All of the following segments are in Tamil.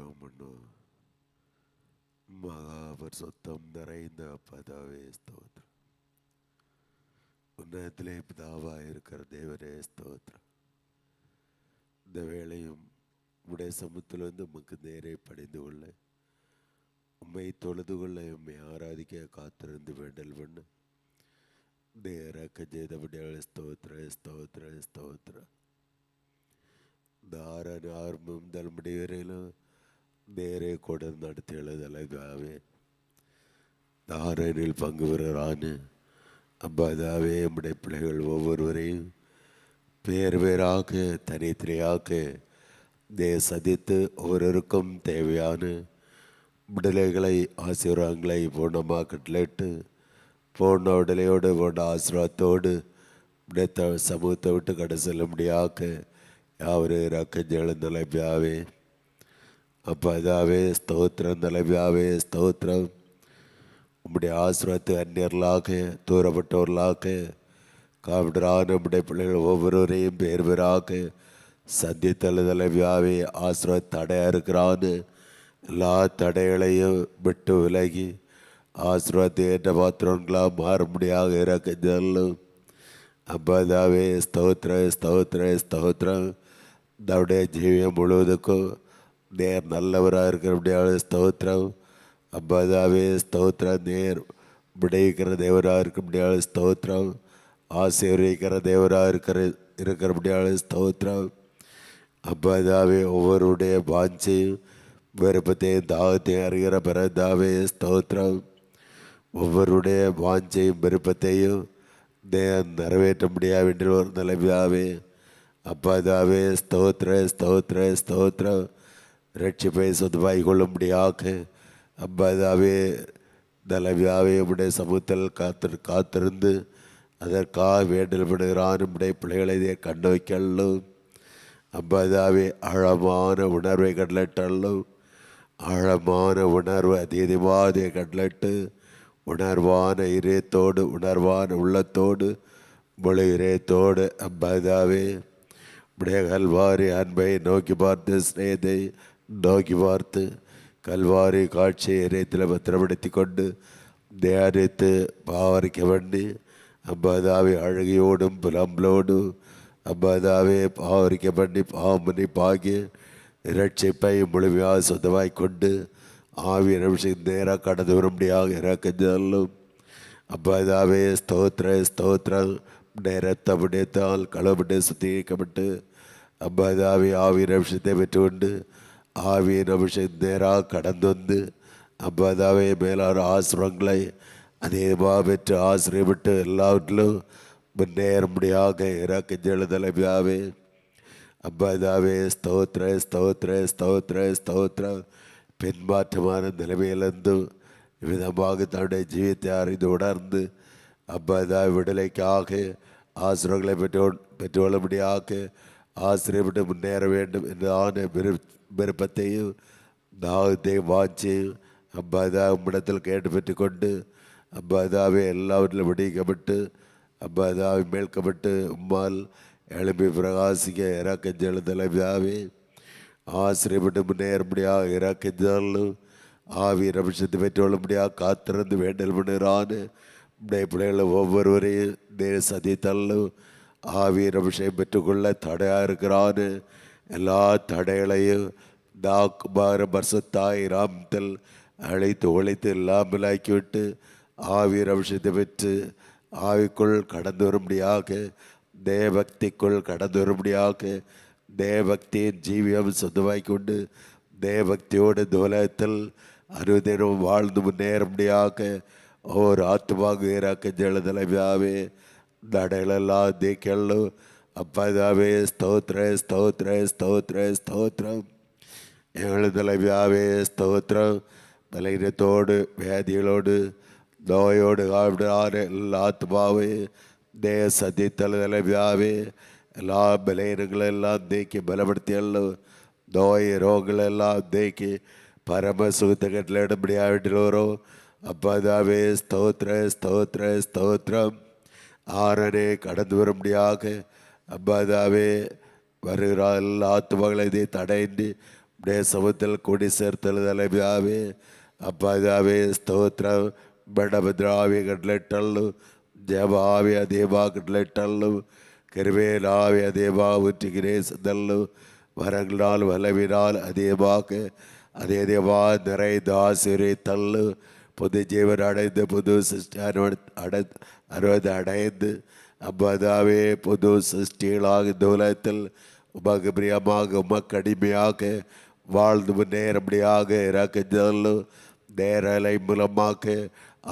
రామణ மகாபரிசுத்தம் நிறைந்த பதாவே ஸ்தோத்ரம் உன்னதத்திலே பிதாவா இருக்கிற தேவரே ஸ்தோத்ரம் இந்த வேளையும் உடைய சமூகத்தில் வந்து உமக்கு நேரே படைந்து கொள்ள உண்மை தொழுது கொள்ள உண்மை ஆராதிக்க காத்திருந்து வேண்டல் பண்ணு தேரக்க ஜெயதபடியால் ஸ்தோத்ர ஸ்தோத்ர ஸ்தோத்ர இந்த ஆறு ஆறு முதல் முடிவரையிலும் നേരെ കൊട നടത്തിയുള്ളതല്ല ഇതാവേ ധാരനിൽ പങ്കുവരാന് അബ്ബാതാവേ നമ്മുടെ പിള്ളകൾ ഒവ്വൊരുവരെയും പേർ പേരാക്ക് തനിത്തിലെയാക്ക് ദേ സദ്യത്ത് ഓരോരുക്കും தேவையான விடுதலைகளை ஆசீர்வாதங்களை பூர்ணமாக கட்டளிட்டு பூர்ண விடுதலையோடு பூர்ண ஆசீர்வாதத்தோடு இப்படியே த சமூகத்தை விட்டு கடை செல்ல முடியாக்க யாவரும் இறக்கஞ்செழு நிலைப்பியாவே அப்போ இதாவே ஸ்தோத்திரம் தலைவியாவே ஸ்தோத்திரம். உம்முடைய ஆசிரியத்து அந்நியர்களாக தூரப்பட்டவர்களாக காவிடரான நம்முடைய பிள்ளைகள் ஒவ்வொருவரையும் பேர் பேராக சந்தித்தல் தலைவியாவே ஆசிரிய தடையாக இருக்கிறான்னு எல்லா தடைகளையும் விட்டு விலகி ஆசிரியத்தை ஏற்ற பாத்திரங்களாக மாற முடியாத இறக்கஞ்சலும் அப்பதாவே ஸ்தோத்திர ஸ்தோத்திர ஸ்தோத்திரம். நம்முடைய ஜீவியம் முழுவதுக்கும் நேர் நல்லவராக இருக்கிறபடியாக ஸ்தோத்திரம். அப்பாதாவே ஸ்தோத்திரம். நேர் விடைக்கிற தேவராக இருக்கிறபடியாக ஸ்தோத்திரம். ஆசீர்வதிக்கிற தேவராக இருக்கிற இருக்கிறபடியாக ஸ்தோத்திரம். அப்பாதாவே ஒவ்வொருடைய வாஞ்சையும் விருப்பத்தையும் தாகத்தையும் அறிகிற பிறந்தாவே ஸ்தோத்திரம். ஒவ்வொருடைய வாஞ்சையும் விருப்பத்தையும் தேவன் நிறைவேற்ற முடியாவென்று ஒரு நிலைமையாவே. அப்பாதாவே ஸ்தோத்திர ஸ்தோத்திர ஸ்தோத்திரம். ரட்சிப்பை சொந்தமாய் கொள்ளும்படியாக அப்பாதாவே உடைய சமூகத்தில் காத்து காத்திருந்து அதற்காக வேண்டல் விடுகிறான் நம்முடைய பிள்ளைகளை கண்டு வைக்கலும் அப்பாதாவே ஆழமான உணர்வை கடலட்டலும் ஆழமான உணர்வு அதீதமாக கடலட்டு உணர்வான இதயத்தோடு உணர்வான உள்ளத்தோடு முழு இதயத்தோடு அப்பாதாவே உடைய கல்வாரி அன்பை நோக்கி பார்த்து ஸ்நேகத்தை நோக்கி பார்த்து கல்வாரி காட்சியை இதயத்தில் பத்திரப்படுத்தி கொண்டு தியானித்து பாவரிக்க வேண்டி அப்பாதாவே அழகியோடும் புலம்பலோடும் அப்பாதாவே பாவரிக்க பண்ணி பாவமணி பாகி இரட்சிப்பை முழுமையாக சொந்தமாய் கொண்டு ஆவி நிமிஷம் நேராக கடந்து வரும்படியாக இறக்கஞ்சாலும் அம்பாதாவே ஸ்தோத்திர ஸ்தோத்திரம் நேரத்தை விடத்தால் களவிட்டு சுத்திகரிக்கப்பட்டு அப்பாதாவே ஆவி நிமிஷத்தை பெற்றுக்கொண்டு ஆவியின் அபிஷேகம் நேராக கடந்து வந்து அம்பதாவே மேலான ஆசிரங்களை அநேகமாக பெற்று ஆசிரியப்பட்டு எல்லாவற்றிலும் முன்னேறும்படியாக இறக்கு ஜெழுதலைவியாவே அம்பதாவே ஸ்தோத்ர ஸ்தோத்ர ஸ்தோத்ர ஸ்தோத்ர. பின்மாற்றமான நிலைமையிலிருந்து விதமாக தன்னுடைய ஜீவத்தை அறிந்து உணர்ந்து அம்பதா விடுதலைக்காக ஆசிரியர்களை பெற்றோ பெற்றுக்கொள்ளும்படியாக ஆசிரியப்பட்டு முன்னேற வேண்டும் என்று ஆணை விரும்பி விருப்பத்தையும் தாகத்தையும் வாச்சு அப்பதா உம்மிடத்தில் கேட்டு பெற்றுக்கொண்டு அப்பதாவே எல்லாவற்றிலும் விடுவிக்கப்பட்டு அப்பதாவை மேற்கப்பட்டு உம்மால் எழுப்பி பிரகாசிக்க இறக்கஞ்சல் தலைவியாவே ஆசிரியப்பட்டு முன்னேறும்படியாக இறக்கஞ்சாலும் ஆவி ரபிஷத்தை பெற்றுக்கொள்ளும்படியாக காத்திருந்து வேண்டல் பண்ணுகிறான்னு உடைய பிள்ளைகளை ஒவ்வொருவரையும் நே சதித்தள்ளும் ஆவி ரபிஷம் பெற்றுக்கொள்ள தடையாக இருக்கிறான்னு எல்லா தடைகளையும் தாக்குமார பர்சத்தாய் ராமத்தில் அழைத்து உழைத்து எல்லாம் விலாக்கிவிட்டு ஆவி ரபிஷத்தை பெற்று ஆவிக்குள் கடந்து வரும்படியாக தேவபக்திக்குள் கடந்து வரும்படியாக தேவபக்தியின் ஜீவியம் சொந்தமாய் கொண்டு தேவபக்தியோடு தோலத்தில் அறுபதினம் வாழ்ந்து முன்னேறும்படியாக ஓர் ஆத்மாக ஈராக்க ஜலதலைவியாவே தடைகளெல்லாம் தீக்கெல்லாம் அப்பதாவே ஸ்தோத்ர ஸ்தோத்ர ஸ்தோத்ர ஸ்தோத்ரம் எழுதலைவியாவே ஸ்தோத்ரம் பலகீனத்தோடு வேதிகளோடு நோயோடு காவிடார் எல்லா ஆத்மாவே. தேய சதி தலைவியாவே எல்லா பலகீனங்களெல்லாம் தேக்கி பலப்படுத்தி எல்லாம் நோய் ரோகங்களெல்லாம் தேக்கி பரம சுகத்துக்கட்டில் இடம்படியாக வீட்டில் வரும் அப்பதாவே ஸ்தோத்ர ஸ்தோத்ர ஸ்தோத்ரம். ஆறனே கடந்து வரும்படியாக അബ്ബാതാവേ வருகிற எல்லா ஆத்மாக்களை இதை தடையின்றி தேசபத்தில் கொடி சேர்த்தெழுதலை பிதாவே அப்பா இதாவே ஸ்தோத்திரம். படபத்ராவி கட்லெட்டல்லு தேவாவி அதேவா கட்லெட்டல்லு கிருவேலாவி அதேவா ஊற்றுகிறே சிதல்லு வரங்களால் வலவினால் அதேவாக்கு அதே தேவா நிறை தாசிரை தள்ளு புது ஜீவன் அடைந்து புது சிஸ்டர் அடை அறுபது அடைந்து அப்பதாவே புது சிருஷ்டிகளாக இந்த உலகத்தில் உமக்கு பிரியமாக உமக்கு அடிமையாக வாழ்ந்து முன்னேறபடியாக இறக்குதல்லு நேரலை மூலமாக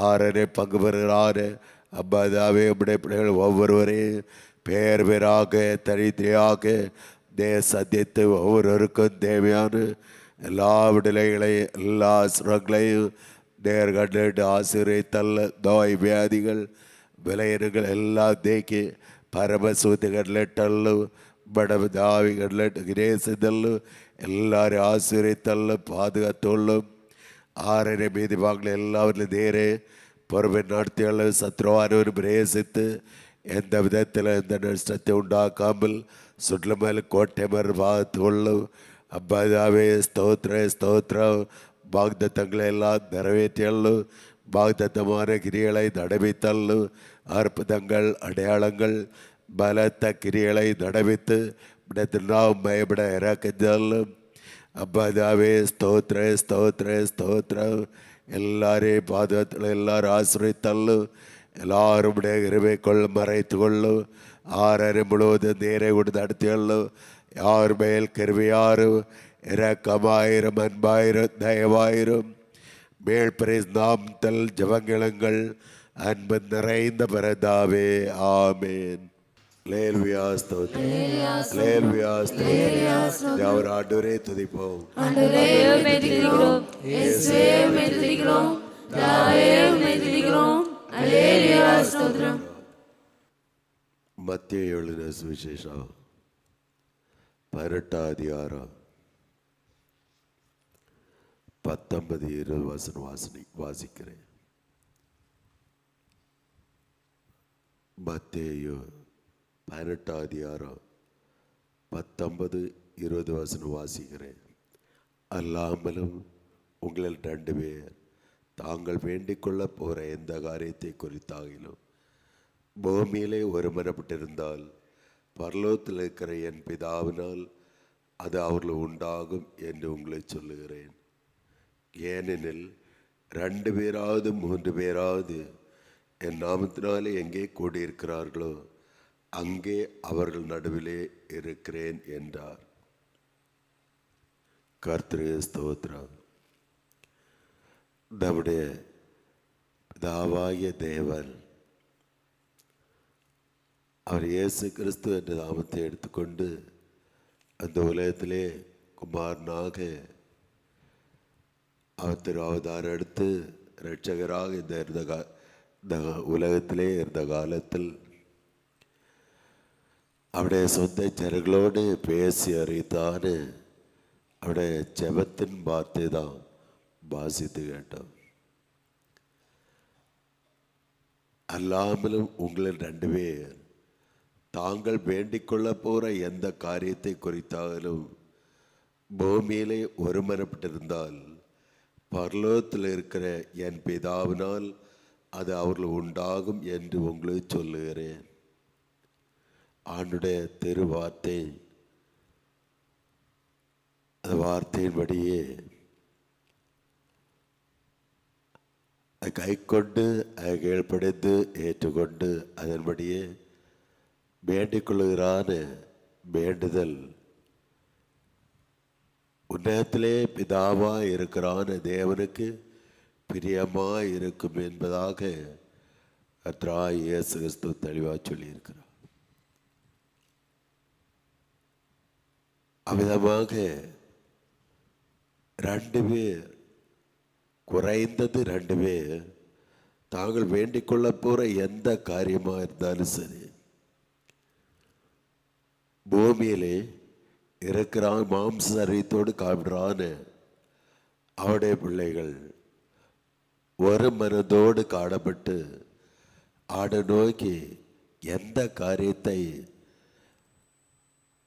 ஆறனை பங்கு பெறுகிறார். அப்பாதாவே உடைய பிள்ளைகள் ஒவ்வொருவரையும் பேர் பேராக தனித்தனியாக தே சந்தித்து ஒவ்வொருவருக்கும் தேவையான எல்லா விடுதலைகளையும் எல்லா சுரங்களையும் நேர்கண்டு ஆசிரியத்தல்ல நோய் வியாதிகள் విలయరుగలెల్లా దేకి ಪರಮಸೂತಿಗಡಲೆಟ್ಟಲ್ಲು ಬಡದಾವಿಗಡಲೆಟ್ಟು ಗಿರೇಸಿದಲ್ಲು ಎಲ್ಲರ ಆಸೀರಿತಲ್ಲು ಪಾದುಗತ್ತೊಳ್ಳು ആറിനെ ഭീതിഭാഗങ്ങൾ എല്ലാവരിലും നേരെ പുറമെ നടത്തിയുള്ള ശത്രുവാനോരും പ്രേസിത്ത് എന്ന വിധത്തിൽ എന്താണ് ശ്രദ്ധ ഉണ്ടാക്കാമ്പിൽ സുഡ്ലമേൽ കോട്ടയമർ ഭാഗത്തുള്ളു അബ്ബാദാവേ സ്തോത്ര സ്തോത്ര വാഗ്ദത്തങ്ങളെല്ലാം നിറവേറ്റിയുള്ളൂ വാഗ്ദത്തമായ കിരികളെ നടവിത്തള്ളു അർപ്പിതങ്ങൾ അടയാളങ്ങൾ ബലത്ത കിരികളെ നടവിത്ത് ഇവിടെ തിരുനാവും ഇവിടെ ഇറക്കത്തള്ളും അബ്ബാദാവേ സ്തോത്ര സ്തോത്ര സ്തോത്ര எல்லாரையும் பாதுகாத்துல எல்லாரும் ஆசிரியத்தள்ளு எல்லாருடைய இருவைக்குள்ளும் மறைத்துக்கொள்ளு. ஆரரும் முழுவதும் நீரை கொண்டு நடத்தியள்ளு யார் மேல் கருவியாரும் இரக்கமாயிரும் அன்பாயிரும் தயவாயிரும். மேல் பிரைஸ் நாம் தல் ஜபங்கிழங்கள் அன்பு நிறைந்த பரதாவே ஆமேன். அவர் ஆண்டவரே துதிப்போம். மத்திய எழுதின சுவிசேஷம். பதினெட்டாம் அதிகாரம் பத்தொன்பது இருபது வசனம் வாசனை வாசிக்கிறேன். மத்தேயோ பதினெட்டாம் அதிகாரம் பத்தொன்பது இருபது வசனம் வாசிக்கிறேன். அல்லாமலும் உங்களில் ரெண்டு பேர் தாங்கள் வேண்டிக்கொள்ளப் போகிற எந்த காரியத்தை குறித்தாகிலும் பூமியிலே ஒருமனப்பட்டிருந்தால் பரலோகத்தில் இருக்கிற என் பிதாவினால் அது அவர்கள் உண்டாகும் என்று உங்களை சொல்லுகிறேன். ஏனெனில் ரெண்டு பேராவது மூன்று பேராவது என் நாமத்தினாலே எங்கே கூடியிருக்கிறார்களோ அங்கே அவர்கள் நடுவிலே இருக்கிறேன் என்றார். கர்த்திரு ஸ்தோத்ரா நம்முடைய பிதாவாகிய தேவன் அவர் இயேசு கிறிஸ்து என்ற நாமத்தை எடுத்துக்கொண்டு அந்த உலகத்திலே குமாரனாக திரு அவதாரம் எடுத்து இரட்சகராக இந்த இருந்த கா இந்த உலகத்திலே இருந்த காலத்தில் அவருடைய சொந்த ஜனங்களோடு பேசி அறித்தான்னு அவருடைய ஜெபத்தின் வார்த்தை தான் வாசித்து கேட்டோம். அல்லாமலும் உங்களில் ரெண்டு பேர் தாங்கள் வேண்டிக் கொள்ள போகிற எந்த காரியத்தை குறித்தாலும் பூமியிலே ஒருமனப்பட்டிருந்தால் பரலோகத்தில் இருக்கிற என் பிதாவினால் அது அவர்கள் உண்டாகும் என்று உங்களுக்கு சொல்லுகிறேன். ஆண்டுடைய திருவார்த்தை அந்த வார்த்தையின்படியே அதை கை கொண்டு அதை கீழ்ப்படைந்து ஏற்றுக்கொண்டு அதன்படியே வேண்டிக் கொள்ளுகிறான. வேண்டுதல் உன்னதத்திலே பிதாவாக இருக்கிறான தேவனுக்கு பிரியமாக இருக்கும் என்பதாக கத்ரா இயேசு கிறிஸ்து தெளிவாக சொல்லியிருக்கிறார். அவ்விதமாக ரெண்டு பேர் குறைந்தது ரெண்டு பேர் தாங்கள் வேண்டிக் கொள்ள போகிற எந்த காரியமாக இருந்தாலும் சரி பூமியிலே இருக்கிறான் மாம்ச சரீரத்தோடு காப்பிடுறான்னு அவருடைய பிள்ளைகள் ஒரு மனதோடு காணப்பட்டு ஆட நோக்கி எந்த காரியத்தை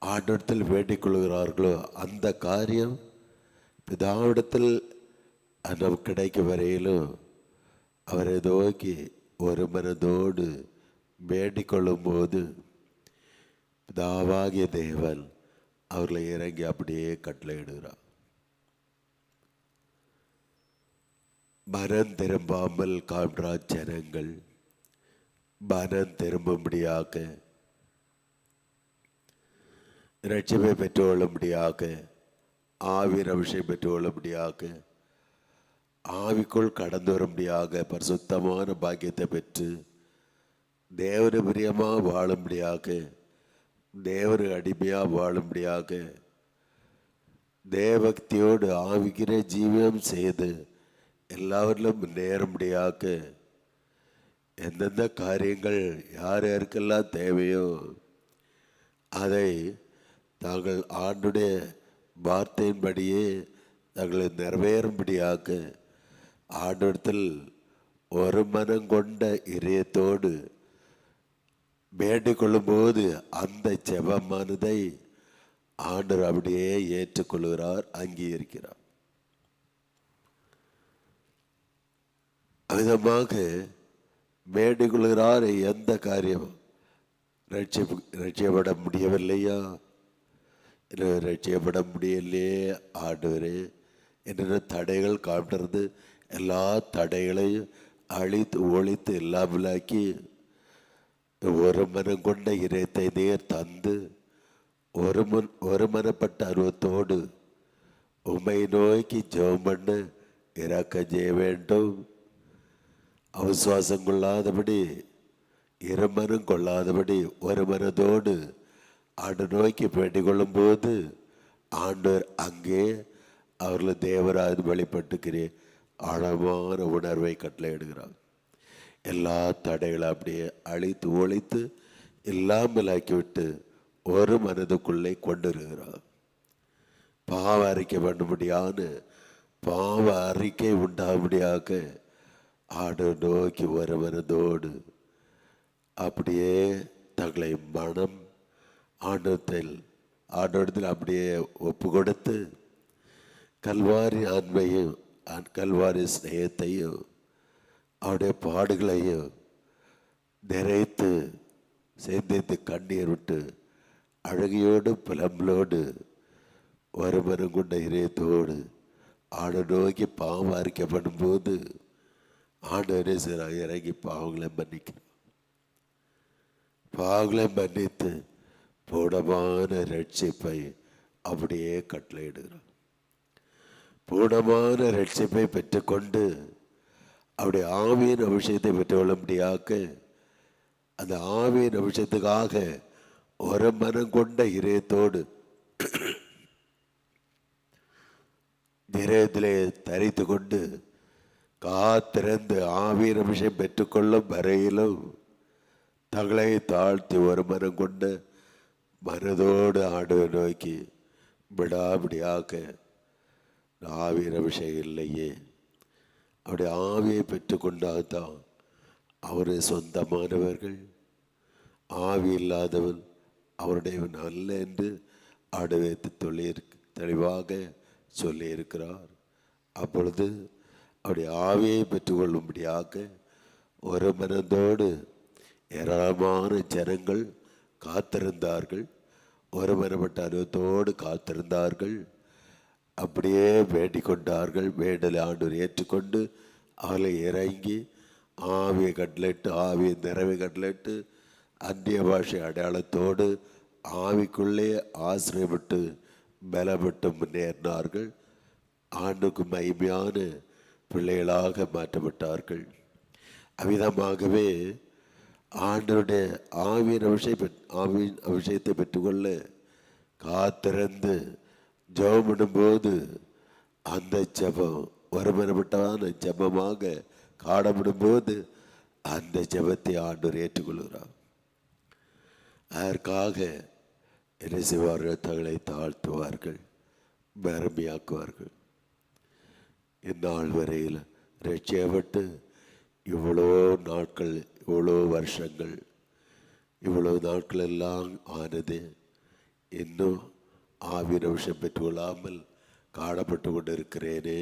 ஆண்டத்தில் வேண்டிக் கொள்கிறார்களோ அந்த காரியம் பிதாவிடத்தில் அன்னம் கிடைக்க கிடைக்கும் வரையிலும் அவரை நோக்கி ஒரு மனதோடு வேண்டிக் கொள்ளும்போது பிதாவாகிய தேவன் அவர்களை இறங்கி அப்படியே கட்டளையிடுகிறார் மனம் திரும்பாமல் காண்றா ஜனங்கள். மனம் திரும்பும்படியாக. ரட்சிப்பை பெற்றுக்கொள்ளும்படியாக. ஆவியின் அபிஷேகம் பெற்றுக்கொள்ளும்படியாக. ஆவிக்குள் கடந்து வரும்படியாக பரிசுத்தமான பாக்கியத்தை பெற்று தேவனு பிரியமாக வாழும்படியாக. தேவர் அடிமையாக வாழும்படியாக தேவக்தியோடு ஆவிக்கிற ஜீவியம் செய்து எல்லாவரிலும் முன்னேறும்படியாக எந்தெந்த காரியங்கள் யார் யாருக்கெல்லாம் தேவையோ அதை தாங்கள் ஆண்டுடைய வார்த்தையின்படியே தங்களை நிறைவேறும்படியாக ஆண்டிடத்தில் ஒரு மனம் கொண்ட இதயத்தோடு வேண்டிக் கொள்ளும்போது அந்த ஜெபமானதை ஆண்டவர் அப்படியே ஏற்றுக்கொள்கிறார் அங்கீகரிக்கிறார். விதமாக வேண்டிக் கொள்கிறார் எந்த காரியம்? ரட்சிப்பு ரட்சியப்பட முடியவில்லையா? ரட்சியப்பட முடியலையே ஆண்டவரே. என்னென்ன தடைகள் காட்டுறது எல்லா தடைகளையும் அழித்து ஒழித்து இல்லாமலாக்கி ஒரு மனம் கொண்ட இதயத்தை நேர் தந்து ஒரு முன் ஒருமனப்பட்ட அருவத்தோடு உமை நோக்கி ஜெபம் பண்ண இறக்க செய்ய வேண்டும். அவசுவாசம் கொள்ளாதபடி இருமனம் கொள்ளாதபடி ஒரு மனதோடு ஆண்டு நோக்கி வேண்டிக் கொள்ளும்போது ஆண்டவர் அங்கே அவர்கள் தேவராது வெளிப்பட்டுக்கிறே ஆழமான உணர்வை கட்டளையிடுகிறார். எல்லா தடைகளை அப்படியே அழித்து ஒழித்து இல்லாமலாக்கிவிட்டு ஒரு மனதுக்குள்ளே கொண்டு வருகிறார். பாவ அறிக்கை பண்ணும்படியான பாவ அறிக்கை உண்டாகும்படியாக ஆடு நோக்கி ஒரு மனதோடு அப்படியே தங்களை மனம் ஆண்டத்தில் ஆண்டத்தில் அப்படியே ஒப்பு கொடுத்து கல்வாரி அன்பையும் கல்வாரி ஸ்நேகத்தையும் அவருடைய பாடுகளையும் நிறைத்து சேர்ந்தித்து கண்ணீர் விட்டு அழகியோடு புலம்பலோடு வருமரம் கொண்ட இதயத்தோடு ஆடை நோக்கி பாவம் அறிக்கப்படும் போது ஆண்டவரே சில இறங்கி பாவங்களை மன்னிக்கிறோம் பாவங்களை மன்னித்து பூடமான ரட்சிப்பை அப்படியே கட்டளையிடுகிறோம் பூடமான ரட்சிப்பை பெற்றுக்கொண்டு அவருடைய ஆவியின் அபிஷேகத்தை பெற்றுக்கொள்ளும்படியாக்க அந்த ஆவியின் அபிஷேகத்துக்காக ஒரு மனம் கொண்ட இதயத்தோடு இதயத்திலே தரித்து கொண்டு காத்திறந்து ஆவியின் அபிஷேகம் பெற்றுக்கொள்ளும் வரையிலும் தங்களை தாழ்த்தி ஒரு மனம் கொண்டு மனதோடு ஆடுவை நோக்கி விடாபிடியாக்க ஆவியின் அபிஷேகம் இல்லையே. அவருடைய ஆவியை பெற்றுக்கொண்டால்தான் அவரை சொந்தமானவர்கள். ஆவி இல்லாதவன் அவருடையவன் அல்ல என்று ஆடவேத்து சொல்லி தெளிவாக சொல்லியிருக்கிறார். அப்பொழுது அவருடைய ஆவியை பெற்றுக்கொள்ளும்படியாக ஒரு மனதோடு ஏராளமான ஜனங்கள் காத்திருந்தார்கள். ஒரு மனப்பட்ட அனுபவத்தோடு காத்திருந்தார்கள். அப்படியே வேண்டிக் கொண்டார்கள் வேண்டலை ஆண்டவர் ஏற்றுக்கொண்டு அவளை இறங்கி ஆவியை கட்லெட்டு ஆவியை நிறைவை கட்லெட்டு அந்நிய பாஷை அடையாளத்தோடு ஆவிக்குள்ளே ஆசிரியப்பட்டு பலப்பட்டு முன்னேறினார்கள். ஆண்டுக்கு மகிமையான பிள்ளைகளாக மாற்றப்பட்டார்கள். அவ்விதமாகவே ஆண்டருடைய ஆவியின் அபிஷேக ஆவியின் அபிஷேகத்தை பெற்றுக்கொள்ள காத்திருந்து ஜெபமிடும்போது அந்த ஜெபம் ஒருமனப்பட்டவான ஜெபமாக காணப்படும்போது அந்த ஜெபத்தை ஆண்டவர் ஏற்றுக்கொள்கிறார். அதற்காக என்ன செய்வார்கள்? தங்களை தாழ்த்துவார்கள் மருமையாக்குவார்கள் இந்நாள் வரையில் ரட்சியப்பட்டு இவ்வளோ நாட்கள் இவ்வளோ வருஷங்கள் இவ்வளோ நாட்கள் எல்லாம் ஆனது இன்னும் ஆவின விஷயம் பெற்றுக்கொள்ளாமல் காணப்பட்டு கொண்டிருக்கிறேனே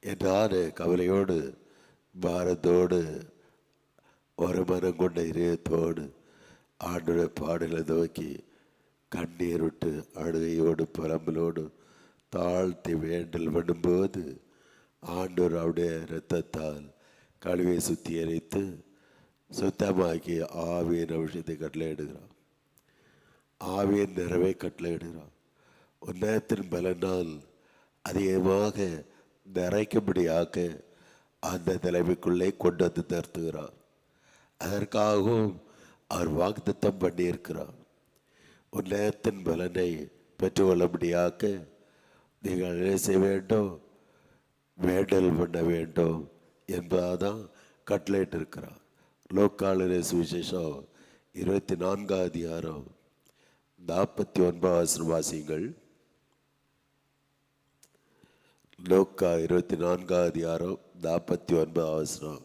என்றான கவலையோடு பாரத்தோடு ஒரு கொண்ட இதயத்தோடு ஆண்டுடைய பாடலை நோக்கி கண்ணீர் விட்டு அழுகையோடு பரம்பலோடு தாழ்த்தி வேண்டல் பண்ணும்போது ஆண்டூர் அவருடைய இரத்தத்தால் கழுவை சுத்திகரித்து சுத்தமாக்கி ஆவியின் விஷயத்தை கட்டளையிடுகிறார். ஆவியின் நிறைவை கட்டளையிடுகிறார். உன்னயத்தின் பலனால் அதிகமாக நிறைக்கும்படியாக அந்த நிலைமைக்குள்ளே கொண்டு வந்து நிறுத்துகிறார். அதற்காகவும் அவர் வாக்குத்தம் பண்ணியிருக்கிறார். உன்னயத்தின் பலனை பெற்றுக்கொள்ளும்படியாக நீங்கள் என்ன செய்ய வேண்டும்? வேண்டல் பண்ண வேண்டும் என்பதான் கட்டளையிட்டு இருக்கிறார் லோக்காளரே சுவிசேஷம் இருபத்தி நான்காம் அதிகாரம் நாற்பத்தி ஒன்பதாம் வாசிங்கள் லோக்கா இருபத்தி நான்காம் அதிகாரம் நாற்பத்தி ஒன்பதாம் வசனம்.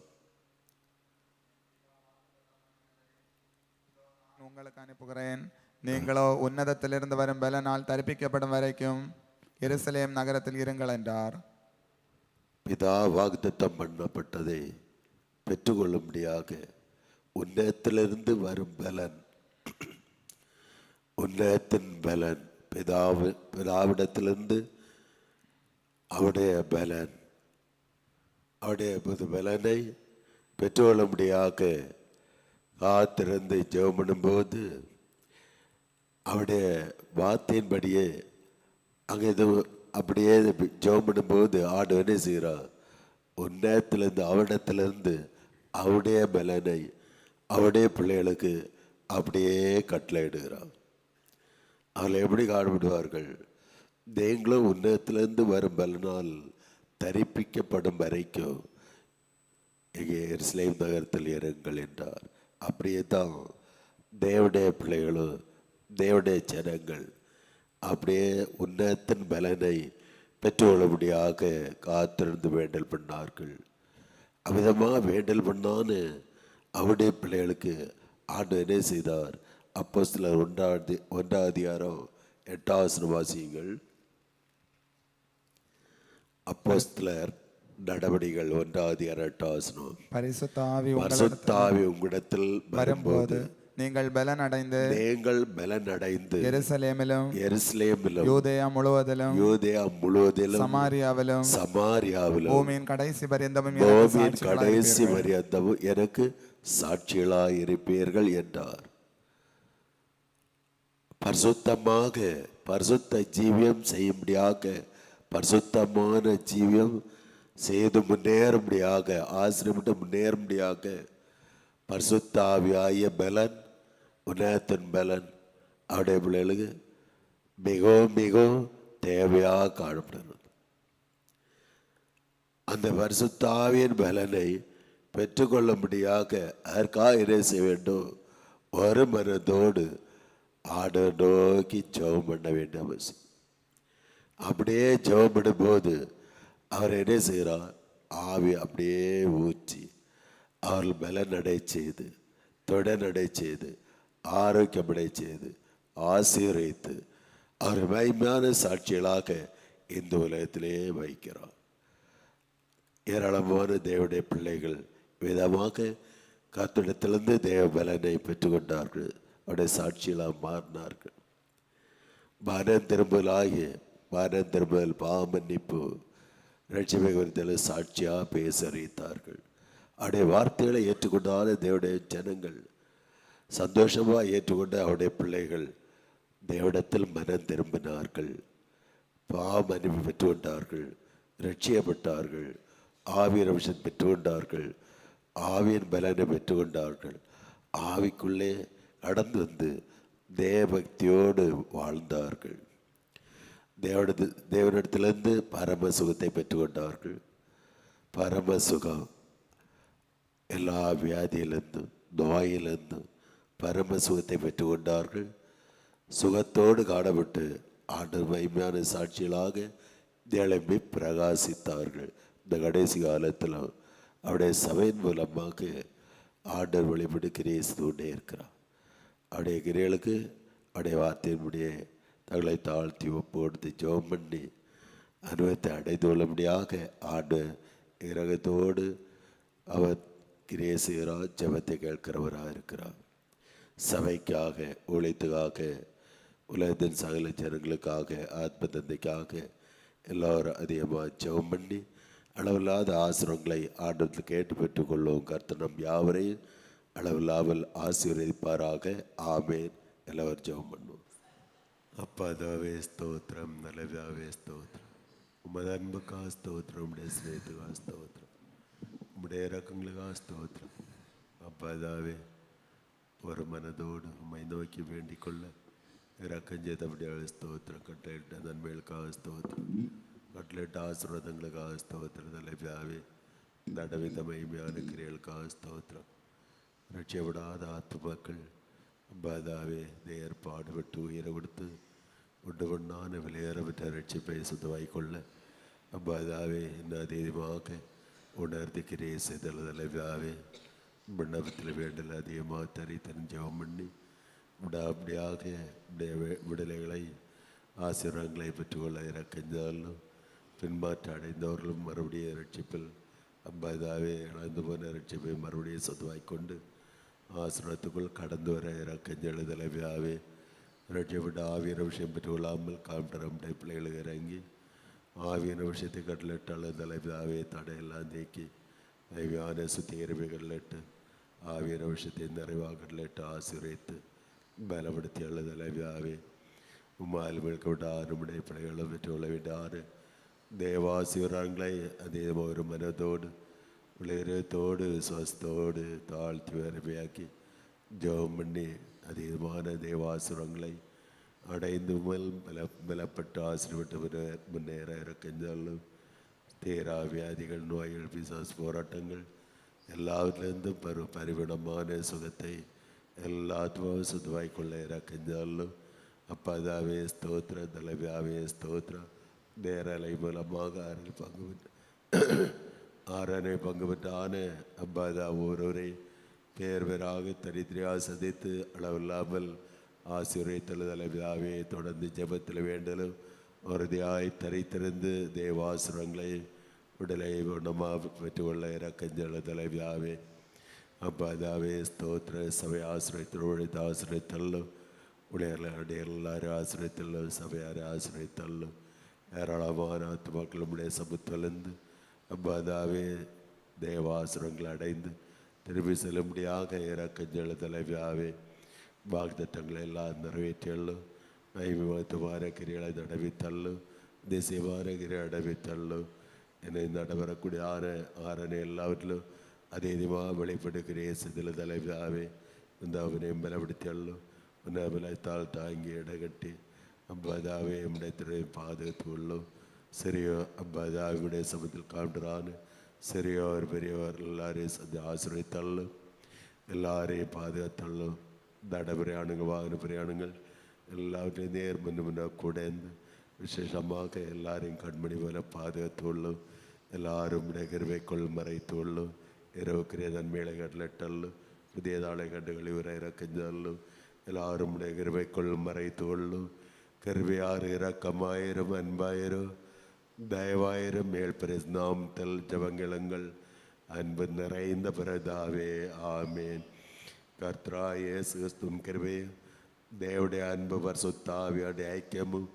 உங்களுக்கு அனுப்புகிறேன் நீங்களோ உன்னதத்திலிருந்து வரும் பலனால் தரிப்பிக்கப்படும் வரைக்கும் எருசலேம் நகரத்தில் இருங்கள் என்றார். பிதா வாக்குத்தத்தம் பண்ணப்பட்டதை பெற்றுக்கொள்ளும்படியாக உன்னதத்திலிருந்து வரும் பலன் உன்னதத்தின் பலன் பிதாவு பிதாவிடத்திலிருந்து அவருடைய பலன். அவருடைய புது பலனை பெற்றுக்கொள்ளும்படியாக காத்திருந்து ஜெபம் பண்ணும்போது அவருடைய வார்த்தையின்படியே அங்கே இது அப்படியே ஜெபம் பண்ணும்போது ஆடு என்ன செய்கிறான் உன்னத்திலேருந்து அவரிடத்திலிருந்து அவருடைய பலனை அவருடைய பிள்ளைகளுக்கு அப்படியே கட்டளையிடுகிறான் அவர்கள் எப்படி காணப்படுவார்கள் நீங்களும் உன்னதத்திலிருந்து வரும் பலனால் தரிப்பிக்கப்படும் வரைக்கும் இங்கே எருசலேம் நகரத்தில் இருங்கள் என்றார். அப்படியே தான் தேவடைய பிள்ளைகளும் தேவடைய ஜனங்கள் அப்படியே உன்னதத்தின் பலனை பெற்றுக்கொள்ளபடியாக காத்திருந்து வேண்டல் பண்ணார்கள். அவ்விதமாக வேண்டல் பண்ணான்னு அவருடைய பிள்ளைகளுக்கு ஆண்டு என்ன செய்தார்? அப்போ சிலர் ஒன்றாவது ஒன்றாம் அதிகாரம் எட்டாவது வாசியுங்கள் எட்டாம் வசனம் பரிசுத்த ஆவி உங்களிடத்தில் பரிசுத்தாவி உங்களிடத்தில் வரும்போது நீங்கள் பலன் அடைந்து நீங்கள் பலன் அடைந்து எருசலேமிலும் எருசலேமிலும் யூதேயா முழுவதிலும் யூதேயா முழுவதிலும் சமாரியாவிலும் சமாரியாவிலும் பூமியின் கடைசி பரியந்தமும் எனக்கு பூமியின் கடைசி. மரியாதவும் எனக்கு சாட்சிகளாய் இருப்பீர்கள் என்றார் பரிசுத்தமாக பரிசுத்த ஜீவியம் செய்யும்படியாக பரிசுத்தமான ஜீவியம் செய்து முன்னேறும்படியாக ஆசிரியமிட்டு முன்னேறும்படியாக பரிசுத்தாவியாய பலன் உன்னதத்தின் பலன் அவருடைய பிள்ளைகளுக்கு மிகவும் மிகவும் தேவையாக காணப்படுகிறது. அந்த பரிசுத்தாவியின் பலனை பெற்றுக்கொள்ளும்படியாக அதற்காக என்ன செய்ய வேண்டும். ஒரு மனதோடு ஆட நோக்கி ஜெபம் பண்ண வேண்டிய அவசியம். அப்படியே ஜெபம் பண்ணும்போது அவர் என்ன செய்கிறார் ஆவி அப்படியே ஊற்றி அவர்கள் பலன் நடை செய்து தொடர்நடை செய்து ஆரோக்கியமடை செய்து ஆசீர்வைத்து அவர் மகிமையான சாட்சிகளாக இந்த உலகத்திலே வைக்கிறார். ஏராளமான தேவனுடைய பிள்ளைகள் விதமாக கத்திடத்திலிருந்து தேவ பலனை பெற்றுக்கொண்டார்கள். அவருடைய சாட்சியெல்லாம் மாறினார்கள் மனம் திரும்பலாகிய மனம் திரும்பல் பாவமன்னிப்பு ரட்சிமை குறித்த சாட்சியாக பேச அறிவித்தார்கள். அவருடைய வார்த்தைகளை ஏற்றுக்கொண்டாத தேவடைய ஜனங்கள் சந்தோஷமாக ஏற்றுக்கொண்ட அவருடைய பிள்ளைகள் தேவடத்தில் மனம் திரும்பினார்கள். பாவம் அனுப்பி பெற்றுக்கொண்டார்கள் ரட்சியப்பட்டார்கள் ஆவியின் அம்சம் பெற்றுக்கொண்டார்கள் ஆவியின் பலனை பெற்றுக்கொண்டார்கள். ஆவிக்குள்ளே நடந்து வந்து தேவபக்தியோடு வாழ்ந்தார்கள். தேவனது தேவனிடத்திலிருந்து பரம சுகத்தை பெற்றுக்கொண்டார்கள். பரம சுகம் எல்லா வியாதியிலிருந்தும் நோயிலிருந்தும் பரம சுகத்தை பெற்றுக்கொண்டார்கள். சுகத்தோடு காணப்பட்டு ஆண்டு மைமையான சாட்சிகளாக நிலம்பி பிரகாசித்தார்கள். இந்த கடைசி காலத்தில் அவருடைய சபையின் மூலமாக ஆண்டர் வழிபடு கிரேசித்து கொண்டே இருக்கிறார். அவருடைய கிரைகளுக்கு அவருடைய வார்த்தையினுடைய தங்களை தாழ்த்தி ஒப்பு கொடுத்து ஜெபம் பண்ணி அனுபவத்தை அடைந்து கொள்ளும்படியாக ஆண்டு இறகத்தோடு அவர் கிரியை செய்கிறார் ஜெபத்தை கேட்கிறவராக இருக்கிறார். சபைக்காக உழைத்துக்காக உலகத்தின் சகல ஜனங்களுக்காக ஆத்ம தந்தைக்காக எல்லோரும் அதிகமாக ஜெபம் பண்ணி அளவில்லாத ஆசிரங்களை ஆண்டத்தில் கேட்டு பெற்றுக்கொள்ளும் கர்த்தனம் யாவரையும் அளவில்லாமல் ஆசீர்வதிப்பாராக. ஆமேன். எல்லாரும் ஜெபம் பண்ணுவோம். அப்பாதாவே ஸ்தோத்திரம். நல்லதாவே ஸ்தோத்திரம். உமது அன்புக்கா ஸ்தோத்திரம். உடைய ஸ்நேகத்துக்கா ஸ்தோத்திரம். உம்முடைய இறக்கங்களுக்கா ஸ்தோத்திரம். அப்பாதாவே ஒரு மனதோடு உம்மை நோக்கி வேண்டிக் கொள்ள இறக்கம் செய்தபடியாக ஸ்தோத்திரம். கட்டளையிட்ட நன்மைகளுக்காக ஸ்தோத்திரம். கட்டளையிட்ட ஆசீர்வாதங்களுக்காக ஸ்தோத்திரம். தலைவியாவே நடவித மகிமையான கிரியலுக்காக ஸ்தோத்திரம். ரட்சியப்படாத ஆத்துமாக்கள். அப்பாதாவே நேர் பாடுபட்டு உயிரை கொடுத்து உண்டு பொண்ணான விலையேறப்பட்ட ரட்சிப்பை சுத்தமாய் கொள்ள. அப்பாதாவே இன்னும் அதிகமாக உணர்ந்து கிரியை விண்ணப்பத்தில் வேண்டல் அதிகமாக தறி தெரிஞ்சவம் பண்ணி விடா அப்படியாக வி- விடுதலைகளை ஆசீர்வாதங்களை பெற்றுக்கொள்ள இறக்கஞ்சாலும் பின்மாற்ற அடைந்தவர்களும் மறுபடியும் ரட்சிப்பில் அம்பாதாவே இழந்து போன ரட்சிப்பை மறுபடியும் சொந்தமாய் கொண்டு ஆசிரத்துக்குள் கடந்து வர இறக்கஞ்செழுதலை வியாவே ரட்சியப்பட்ட ஆவியன விஷயம் பெற்றுக்கொள்ளாமல் காமிட்டரம்டை பிள்ளைகளுக்கு இறங்கி ஆவியான விஷயத்தை கடலிட்டால தலைவிதாவே தடையெல்லாம் நீக்கி நைவியான சுத்திகரிப்பை கடலிட்டு ஆவியான விஷயத்தை நிறைவாக கடலிட்டு ஆசிரியத்து பலப்படுத்தியுள்ள தலைவிதாவே உம்மால் விழுக்கப்பட்ட ஆறுமுடைய பிள்ளைகளை பெற்றுக்கொள்ள வேண்டிய ஆறு தேவாசிவராங்களை அதேமாக ஒரு மனதோடு വിളയരത്തോട് വിശ്വാസത്തോട് താഴ്ത്തി വരവയാക്കി ജോം பண்ணி அதீதமான தேவாசுரங்களை அடைந்து மேல் பல பலப்பட்டு ஆசீர்வட்டு முன்னேற இறக்கஞ்சாலும் தீரா வியாதிகள் நோய்கள் பிசாஸ் போராட்டங்கள் எல்லாவற்றிலிருந்தும் பரு பரிவிடமான சுகத்தை எல்லா ஆத்மாவும் சுத்தமாய் கொள்ள இறக்கஞ்சாலும் அப்பாதாவே ஸ்தோத்திர தலைவியாவே ஸ்தோத்திரம் நேரலை மூலமாக ஆறில் பங்கு ആരാനെ പങ്കുപറ്റാൻ അബ്ബാദാവ് ഓരോരെ பேர்வராக தரித்திரியாக சந்தித்து அளவில்லாமல் ஆசீர்வதித்தல் தலைவிதாவே தொடர்ந்து ஜபத்தில் வேண்டலும் உறுதியாய் தரித்திருந்து தேவாசுரங்களை உடலை குணமாக பெற்றுக்கொள்ள இறக்கஞ்சல தலைவிதாவே அப்பாதாவே ஸ்தோத்திர சபை ஆசிரியத்தில் உழைத்து ஆசிரியத்தல்லும் உடையர்களுடைய எல்லாரும் ஆசிரியத்தல்லும் சபையாரை ஆசிரியத்தல்லும் ஏராளமான ஆத்து மக்களுடைய சமத்துலேருந்து அப்பாதாவே தேவாசுரங்கள் அடைந்து திரும்பி செல்லும்படியாக இறக்க ஜெல தலைவியாவே வாக்குத்தங்களை எல்லாம் நிறைவேற்றியள்ளும் மைமிமத்து வார கிரிகளை தடவி தள்ளு திசை வார கிரியை அடவி தள்ளு என்னை நடவரக்கூடிய ஆற ஆறனை எல்லாவற்றிலும் அதீதமாக வெளிப்படுகிற சிதில தலைவியாவே இந்த அவனையும் பலப்படுத்தியள்ளும் உன்னை பலத்தால் தாங்கி இடகட்டி அம்பதாவே நம்முடைய திரு பாதுகாத்து உள்ளோம் ശരിയോ അബ്ബാജാവിയുടെ സഭത്തിൽ കാട്ടുറാന് ശരിയോർ പെരിയോർ എല്ലാവരെയും സദ്യ ആശ്രയിത്തള്ളു എല്ലാവരെയും പാതകത്തള്ളു നടപുരയാണുങ്ങൾ വാഹനപുരയാണുങ്ങൾ എല്ലാവരുടെയും നേർ മുന്നു മുന്നേ കൂടെ വിശേഷമാക എല്ലാവരെയും കൺമണി പോലെ പാതകത്തുള്ളു എല്ലാവരും കൃപയ്ക്കൊള്ളും മറയത്തുള്ളു ഇരവക്കിരിയ നന്മയുടെ കടലിട്ടുള്ളു പുതിയതാളെ കണ്ടുകളി വരെ ഇറക്കഞ്ചുള്ളു എല്ലാവരും കൃപയ്ക്കൊള്ളും മറയത്തുള്ളു കരുവയാറ് ഇറക്കമായിരും അൻപായിരും மறைத்துள்ளு கருவியாறு இறக்கமாயிரும் அன்பாயிரும் தயவாயிரம் மேல் நாமத்தல் ஜபங்கிழங்கள் அன்பு நிறைந்த பிறதாவே ஆமேன் கர்த்தராய கிறிஸ்துவின் கிருபையும் தேவடைய அன்பு பரிசுத்தாவியோட ஐக்கியமும்